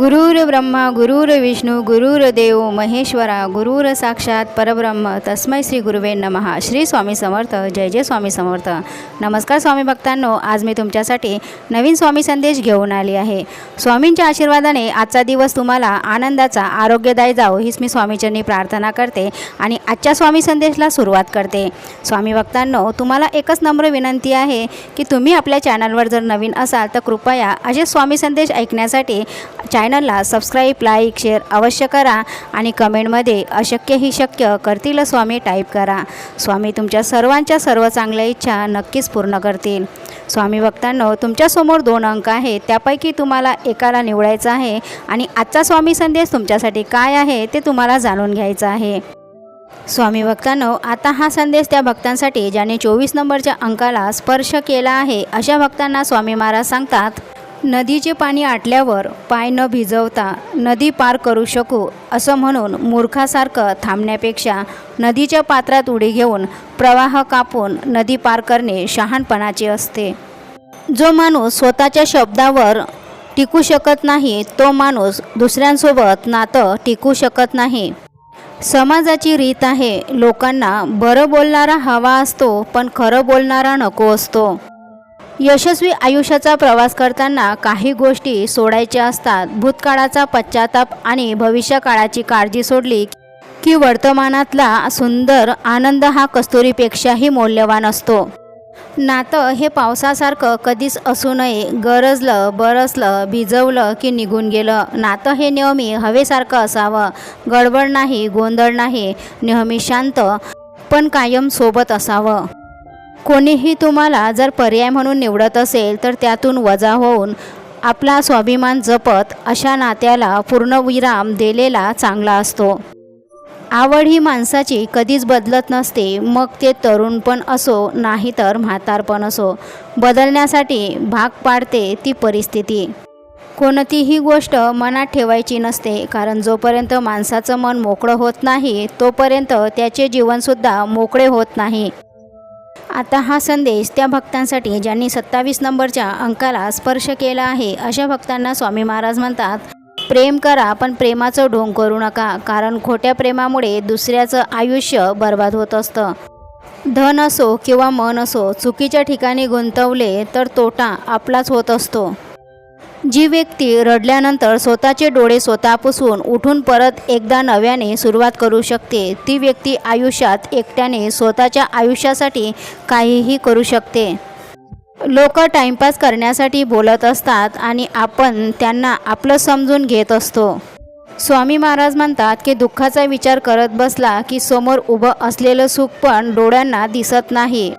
गुरुर ब्रह्मा गुरुर विष्णू गुरुर देव महेश्वरा गुरुर साक्षात परब्रह्म. तस्मै श्री गुरुवे नमहा श्री स्वामी समर्थ. जय जय स्वामी समर्थ. नमस्कार स्वामी भक्तांनो आज मी तुमच्यासाठी नवीन स्वामी संदेश घेऊन आली आहे. स्वामींच्या आशीर्वादाने आजचा दिवस तुम्हाला आनंदाचा आरोग्यदायी जावो हीच मी स्वामीचरणी प्रार्थना करते आणि आजच्या स्वामी संदेशला सुरुवात करते. स्वामी भक्तांनो तुम्हाला एकच नम्र विनंती आहे की तुम्ही आपल्या चॅनलवर जर नवीन असाल तर कृपया असे स्वामी संदेश ऐकण्यासाठी चॅनलला सबस्क्राईब लाईक शेअर अवश्य करा आणि कमेंटमध्ये अशक्य ही शक्य करतील स्वामी टाईप करा. स्वामी तुमच्या सर्वांच्या सर्व चांगल्या इच्छा नक्कीच पूर्ण करतील. स्वामी भक्तांनो तुमच्यासमोर दोन अंक आहेत. त्यापैकी तुम्हाला एकाला निवडायचं आहे आणि आजचा स्वामी संदेश तुमच्यासाठी काय आहे ते तुम्हाला जाणून घ्यायचं आहे. स्वामी भक्तांनो आता हा संदेश त्या भक्तांसाठी ज्याने चोवीस नंबरच्या अंकाला स्पर्श केला आहे अशा भक्तांना स्वामी महाराज सांगतात नदीचे पाणी आटल्यावर पाय न भिजवता नदी पार करू शकू असं म्हणून मूर्खासारखं थांबण्यापेक्षा नदीच्या पात्रात उडी घेऊन प्रवाह कापून नदी पार करणे शहाणपणाचे असते. जो माणूस स्वतःच्या शब्दावर टिकू शकत नाही तो माणूस दुसऱ्यांसोबत नातं टिकू शकत नाही. समाजाची रीत आहे लोकांना बरं बोलणारा हवा असतो पण खरं बोलणारा नको असतो. यशस्वी आयुष्याचा प्रवास करताना काही गोष्टी सोडायच्या असतात. भूतकाळाचा पश्चाताप आणि भविष्यकाळाची काळजी सोडली की वर्तमानातला सुंदर आनंद हा कस्तुरीपेक्षाही मौल्यवान असतो. नातं हे पावसासारखं कधीच असू नये. गरजलं बरसलं भिजवलं की निघून गेलं. नातं हे नेहमी हवेसारखं असावं. गडबड नाही गोंधळ नाही. नेहमी शांत पण कायम सोबत असावं. कोणीही तुम्हाला जर पर्याय म्हणून निवडत असेल तर त्यातून वजा होऊन आपला स्वाभिमान जपत अशा नात्याला पूर्णविराम दिलेला चांगला असतो. आवड ही माणसाची कधीच बदलत नसते. मग ते तरुण पण असो नाही तर म्हातारपण असो. बदलण्यासाठी भाग पाडते ती परिस्थिती. कोणतीही गोष्ट मनात ठेवायची नसते कारण जोपर्यंत माणसाचं मन मोकळं होत नाही तोपर्यंत त्याचे जीवनसुद्धा मोकळे होत नाही. आता हा संदेश त्या भक्तांसाठी ज्यांनी सत्तावीस नंबरच्या अंकाला स्पर्श केला आहे अशा भक्तांना स्वामी महाराज म्हणतात प्रेम करा पण प्रेमाचं ढोंग करू नका कारण खोट्या प्रेमामुळे दुसऱ्याचं आयुष्य बर्बाद होत असतं. धन असो किंवा मन असो चुकीच्या ठिकाणी गुंतवले तर तोटा आपलाच होत असतो. जी व्यक्ती रडल्यानंतर स्वतःचे डोळे स्वतः पुसवून उठून परत एकदा नव्याने सुरुवात करू शकते ती व्यक्ती आयुष्यात एकट्याने स्वतःच्या आयुष्यासाठी काहीही करू शकते. लोक टाइमपास करण्यासाठी बोलत असतात आणि आपण त्यांना आपलं समजून घेत असतो. स्वामी महाराज म्हणतात की दुःखाचा विचार करत बसला की समोर उभं असलेलं सुख पण डोळ्यांना दिसत नाही.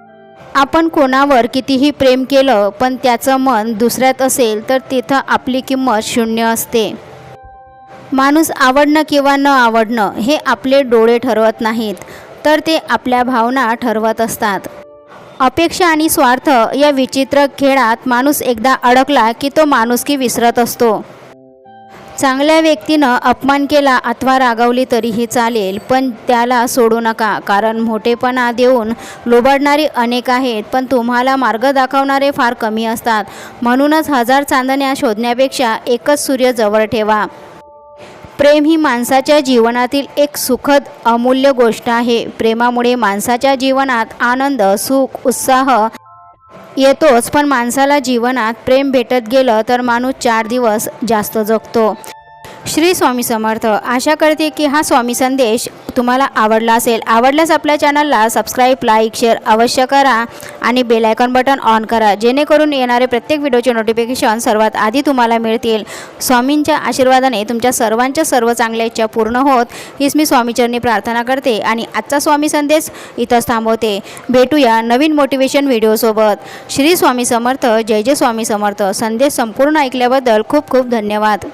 आपण कोणावर कितीही प्रेम केलं पण त्याचं मन दुसऱ्यात असेल तर तिथं आपली किंमत शून्य असते. माणूस आवडणं किंवा न आवडणं हे आपले डोळे ठरवत नाहीत तर ते आपल्या भावना ठरवत असतात. अपेक्षा आणि स्वार्थ या विचित्र खेळात माणूस एकदा अडकला की तो माणुसकी विसरत असतो. चांगल्या व्यक्तीनं अपमान केला अथवा रागावली तरीही चालेल पण त्याला सोडू नका. कारण मोठेपणा देऊन लोबाडणारे अनेक आहेत पण तुम्हाला मार्ग दाखवणारे फार कमी असतात. म्हणूनच हजार चांदण्या शोधण्यापेक्षा एकच सूर्य जवळ ठेवा. प्रेम ही माणसाच्या जीवनातील एक सुखद अमूल्य गोष्ट आहे. प्रेमामुळे माणसाच्या जीवनात आनंद सुख उत्साह येतोच पण माणसाला जीवनात प्रेम भेटत गेलं तर माणूस चार दिवस जास्त जगतो. श्री स्वामी समर्थ. आशा करते की हा स्वामी संदेश तुम्हाला आवडला असेल. आवडल्यास आपल्या चॅनलला सबस्क्राईब लाईक शेअर अवश्य करा आणि बेल आयकॉन बटन ऑन करा. जेणेकरून येणारे प्रत्येक व्हिडिओचे नोटिफिकेशन सर्वात आधी तुम्हाला मिळतील. स्वामींच्या आशीर्वादाने तुमच्या सर्वांच्या सर्व चांगल्या इच्छा पूर्ण होत. हीच मी स्वामीचरणी प्रार्थना करते आणि आजचा स्वामी संदेश इथंच थांबवते. भेटूया नवीन मोटिवेशन व्हिडिओसोबत श्री स्वामी समर्थ. जय जय स्वामी समर्थ. संदेश संपूर्ण ऐकल्याबद्दल खूप खूप धन्यवाद.